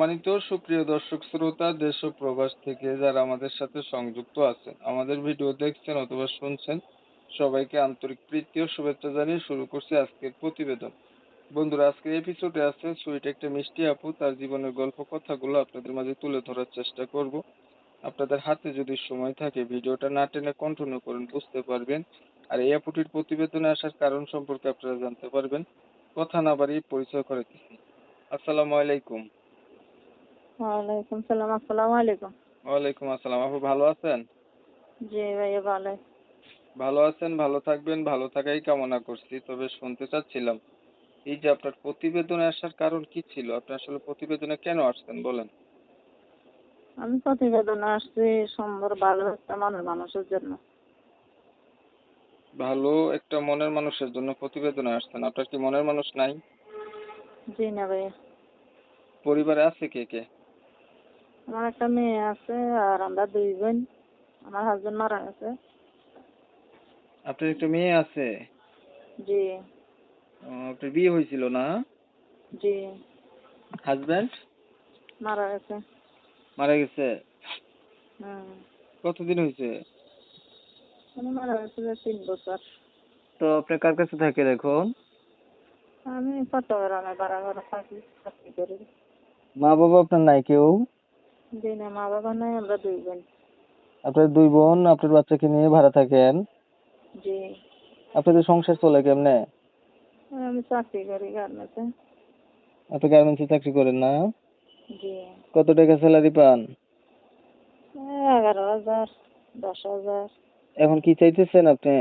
সম্মানিত সুপ্রিয় দর্শক শ্রোতা, দেশ ও প্রবাস থেকে যারা আমাদের সাথে সংযুক্ত আছেন, আমাদের ভিডিও দেখছেন অথবা শুনছেন, সবাইকে আন্তরিক প্রীতি ও শুভেচ্ছা জানিয়ে শুরু করছি আজকের প্রতিবেদন। বন্ধুরা, আজকের এপিসোডে আছে সুইট একটা মিষ্টি আপু, তার জীবনের গল্প কথাগুলো আপনাদের মাঝে তুলে ধরার চেষ্টা করব। আপনাদের হাতে যদি সময় থাকে, ভিডিওটা না টেনে কন্টিনিউ করেন, বুঝতে পারবেন। আর এই আপুটির প্রতিবেদনে আসার কারণ সম্পর্কে আপনারা জানতে পারবেন। কথা না বাড়িয়ে পরিচয় করে দিচ্ছি। আসসালামু আলাইকুম। ওয়ালাইকুম সালাম আসসালামু আলাইকুম। ওয়ালাইকুম আসসালাম আপু ভালো আছেন? জি ভাইয়া ভালো ভালো আছেন ভালো থাকবেন ভালো থাকাই কামনা করছি তবে শুনতে চাচ্ছিলাম এই যে আপনার প্রতিবেদনে আসার কারণ কি ছিল? আপনি আসলে প্রতিবেদনে কেন আসছেন বলেন। আমি প্রতিবেদনে আসছি সুন্দর ভালো একটা মনের মানুষের জন্য। ভালো একটা মনের মানুষের জন্য প্রতিবেদনে আসছেন আপনার কি মনের মানুষ নাই? জি না ভাইয়া। পরিবারে আছে কে কে? আমার একটা মেয়ে আছে আর আমরা দুই বোন। আমার হাজবেন্ড মারা গেছে। আপনার একটা মেয়ে আছে? জি। আপনার বিয়ে হয়েছিল না? জি। হাজব্যান্ড মারা গেছে। মারা গেছে? কতদিন হয়েছে? মারা গেছে তিন বছর। তো আপনি কার কাছে থাকেন এখন? আমি চট্টগ্রামে ভাড়া ঘরে থাকি মা বাবা আপনার নাই কেউ? জি না মা বাবা নাই আমরা দুই বোন। আপনার দুই বোন আপনার বাচ্চাকে নিয়ে ভাড়া থাকেন? জি। আপনাদের সংসার চলে কেমনে? আমি চাকরি করি গার্মেন্টসে। আপনি গার্মেন্টসে চাকরি করেন না? জি। কত টাকা স্যালারি পান? এগারো হাজার দশ হাজার। এখন কি চাইতেছেন আপনি?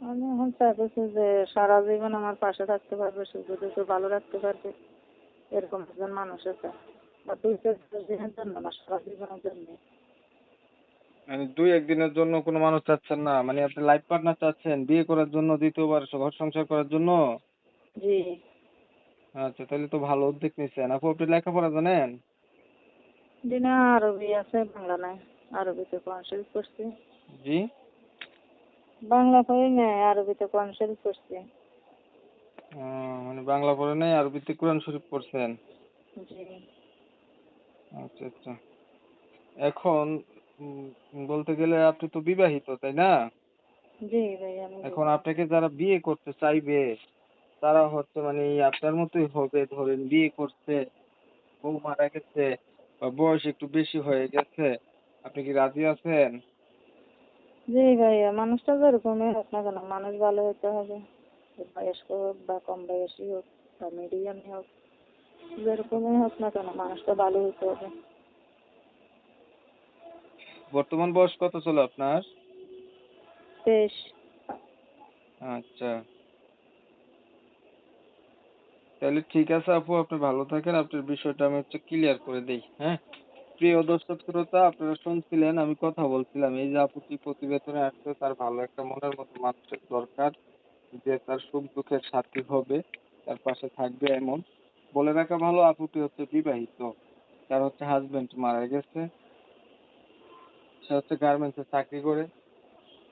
আমি এখন চাইতেছি যে সারা জীবন আমার পাশে থাকতে পারবে সুখ দুঃখে ভালো রাখতে পারবে এরকম একজন মানুষ আছে। বা দুই চার জন্য না সারা জীবনের জন্য। মানে দুই একদিনের জন্য কোনো মানুষ চাচ্ছেন না? মানে আপনি লাইফ পার্টনার চাচ্ছেন বিয়ে করার জন্য দ্বিতীয়বার ঘর সংসার করার জন্য? জি। আচ্ছা তাহলে তো ভালো উদ্যোগ নিচ্ছেন আপু আপনি লেখাপড়া জানেন? দিনে আরবি আছে বাংলা নাই। আরবিতে কোরআন শরীফ করছি জি? বাংলা নাই আরবিতে কোরআন শরীফ করছি মানে বাংলা পড়ে নাই আরবিতে কোরআন শরীফ পড়ছেন? জি। আচ্ছা আচ্ছা। এখন বলতে গেলে আপনি তো বিবাহিত তাই না? জি ভাই আমি এখন আপনাকে যারা বিয়ে করতে চাইবে তারা হচ্ছে মানে আপনার মতোই হবে ধরেন বিয়ে করছে বউ মারা গেছে বা বয়স একটু বেশি হয়ে গেছে আপনি কি রাজি আছেন? জি ভাইয়া মানুষটা যেরকমই হোক না কেন মানুষ ভালো হতে হবে। বয়স্ক হোক বা কম বয়সী হোক বা মিডিয়ামই হোক। যেরকমই হোক না কেন মানুষটা ভালো হতে হবে। বর্তমান বয়স কত চলে আপনার? তেইশ। আচ্ছা। তাহলে ঠিক আছে আপু আপনি ভালো থাকেন। আপনার বিষয়টা আমি হচ্ছে ক্লিয়ার করে দেই হ্যাঁ? প্রিয় দর্শক শ্রোতা আপনারা শুনছিলেন আমি কথা বলছিলাম এই যে আপুটি প্রতিবেদনে আসছে তার ভালো একটা মনের মতো মানুষের দরকার যে তার সুখ দুঃখের সাথী হবে তার পাশে থাকবে এমন। বলে রাখা ভালো, আপুটি হচ্ছে বিবাহিত। তার হচ্ছে হাজবেন্ড মারা গেছে। সে হচ্ছে গার্মেন্টসে চাকরি করে।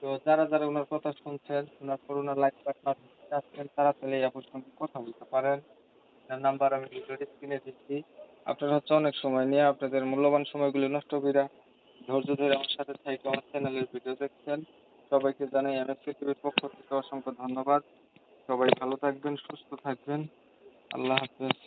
তো যারা যারা ওনার কথা শুনছেন, ওনার করোনা লাইফ পার্টনার চাচ্ছেন তারা তাহলে এই আপুর সঙ্গে কথা বলতে পারেন। তার নাম্বার আমি ভিডিও স্ক্রিনে দিচ্ছি। আপনারা হচ্ছে অনেক সময় নিয়ে আপনাদের মূল্যবান সময়গুলো নষ্ট কইরা ধৈর্য ধরে আমার সাথে থেকে আমার চ্যানেলের ভিডিও দেখছেন। সবাইকে জানাই এম এস পৃথিবীর পক্ষ থেকে অসংখ্য ধন্যবাদ। সবাই ভালো থাকবেন, সুস্থ থাকবেন। আল্লাহ হাফেজ।